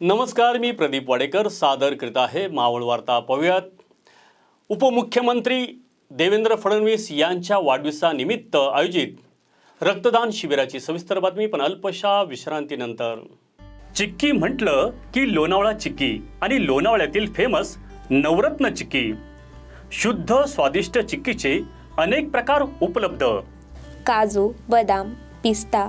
नमस्कार मी प्रदीप वाडेकर. सादर करीत आहे मावळ वार्ता पाहूयात उपमुख्यमंत्री देवेंद्र फडणवीस यांच्या वाढदिवसानिमित्त आयोजित रक्तदान शिबिराची सविस्तर बातमी पण अल्पशा विश्रांतीनंतर. चिक्की म्हटलं की लोणावळा चिक्की आणि लोणावळ्यातील फेमस नवरत्न चिक्की. शुद्ध स्वादिष्ट चिक्कीचे अनेक प्रकार उपलब्ध. काजू बदाम पिस्ता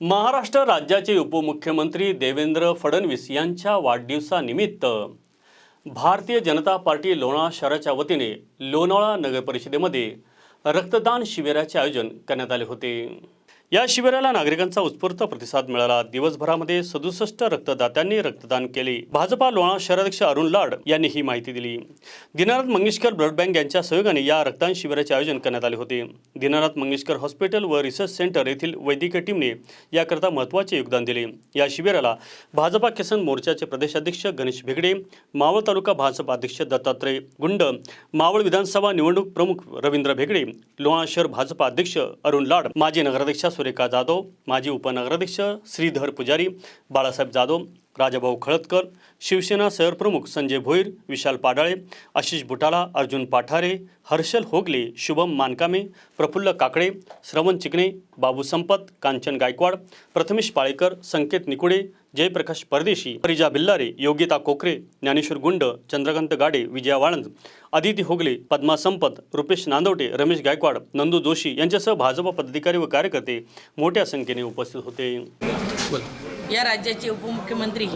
महाराष्ट्र राज्याचे उपमुख्यमंत्री देवेंद्र फडणवीस यांच्या वाढदिवसानिमित्त भारतीय जनता पार्टी लोणा शहराच्या वतीने लोणावळा नगरपरिषदेमध्ये रक्तदान शिबिराचे आयोजन करण्यात आले होते. या शिबिराला नागरिकांचा उत्स्फूर्त प्रतिसाद मिळाला. दिवसभरामध्ये सदुसष्ट रक्तदात्यांनी रक्तदान केले. भाजपा लोणा शहराध्यक्ष अरुण लाड यांनी ही माहिती दिली. दिनानाथ मंगेशकर ब्लड बँक यांच्या सहयोगाने या रक्तदान शिबिराचे आयोजन करण्यात आले होते. दिनानाथ मंगेशकर हॉस्पिटल व रिसर्च सेंटर येथील वैद्यकीय टीमने याकरता महत्त्वाचे योगदान दिले. या शिबिराला भाजपा किसान मोर्चाचे प्रदेशाध्यक्ष गणेश भेगडे मावळ तालुका भाजप अध्यक्ष दत्तात्रय गुंड मावळ विधानसभा निवडणूक प्रमुख रवींद्र भेगडे लोणा शहर भाजपा अध्यक्ष अरुण लाड माजी नगराध्यक्षा सुरेखा जाधव माजी उपनगराध्यक्ष श्रीधर पुजारी बाळासाहेब जाधव राजाभाऊ खळदकर शिवसेना सरप्रमुख संजय भोईर विशाल पाडाळे आशिष बुटाला अर्जुन पाठारे हर्षल होगले शुभम मानकामे प्रफुल्ल काकडे श्रवण चिकणे बाबू संपत कांचन गायकवाड प्रथमेश पाळेकर संकेत निकुडे जयप्रकाश परदेशी परिजा बिल्लारे योगिता कोकरे ज्ञानेश्वर गुंड चंद्रकांत गाडे विजया वाळंद आदिती होगले पद्मा संपत रुपेश नांदवटे रमेश गायकवाड नंदू जोशी यांच्यासह भाजप पदाधिकारी व कार्यकर्ते मोठ्या संख्येने उपस्थित होते. या राज्याचे उपमुख्यमंत्री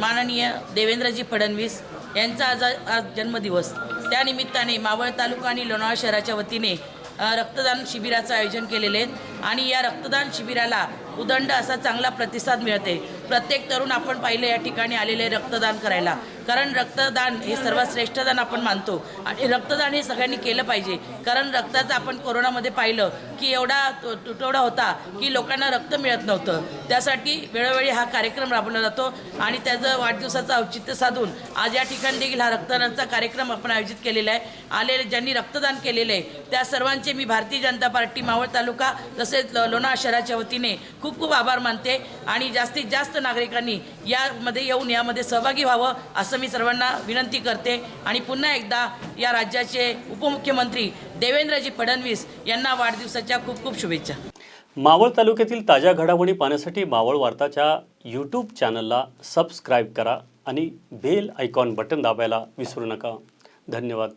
माननीय देवेंद्रजी फडणवीस यांचा आज आज जन्मदिवस. त्यानिमित्ताने मावळ तालुका आणि लोणावळा शहराच्या वतीने रक्तदान शिबिराचं आयोजन केलेले आहेत आणि या रक्तदान शिबिराला उदंड असा चांगला प्रतिसाद मिळते प्रत्येक तरुण आपण पाहिले या ठिकाणी आलेले रक्तदान करायला. कारण रक्तदान हे सर्वात श्रेष्ठदान आपण मानतो. आणि रक्तदान हे सगळ्यांनी केलं पाहिजे. कारण रक्ताचं आपण कोरोनामध्ये पाहिलं की एवढा तु- तुटवडा होता की लोकांना रक्त मिळत नव्हतं. त्यासाठी वेळोवेळी हा कार्यक्रम राबवला जातो आणि त्याचं वाढदिवसाचं औचित्य साधून आज या ठिकाणी देखील हा रक्तदानाचा कार्यक्रम आपण आयोजित केलेला आहे. आलेले ज्यांनी रक्तदान केलेलं आहे त्या सर्वांचे मी भारतीय जनता पार्टी मावळ तालुका तसेच लो- लोणावळा शहराच्या वतीने खूप खूप आभार मानते आणि जास्तीत जास्त नागरिकांनी यामध्ये येऊन यामध्ये सहभागी व्हावं असं असं मी सर्वांना विनंती करते. आणि पुन्हा एकदा या राज्याचे उपमुख्यमंत्री देवेंद्रजी फडणवीस यांना वाढदिवसाच्या खूप खूप शुभेच्छा. मावळ तालुक्यातील ताज्या घडामोडी पाहण्यासाठी मावळ वार्ताच्या यूट्यूब चॅनलला सबस्क्राईब करा आणि बेल आयकॉन बटन दाबायला विसरू नका. धन्यवाद.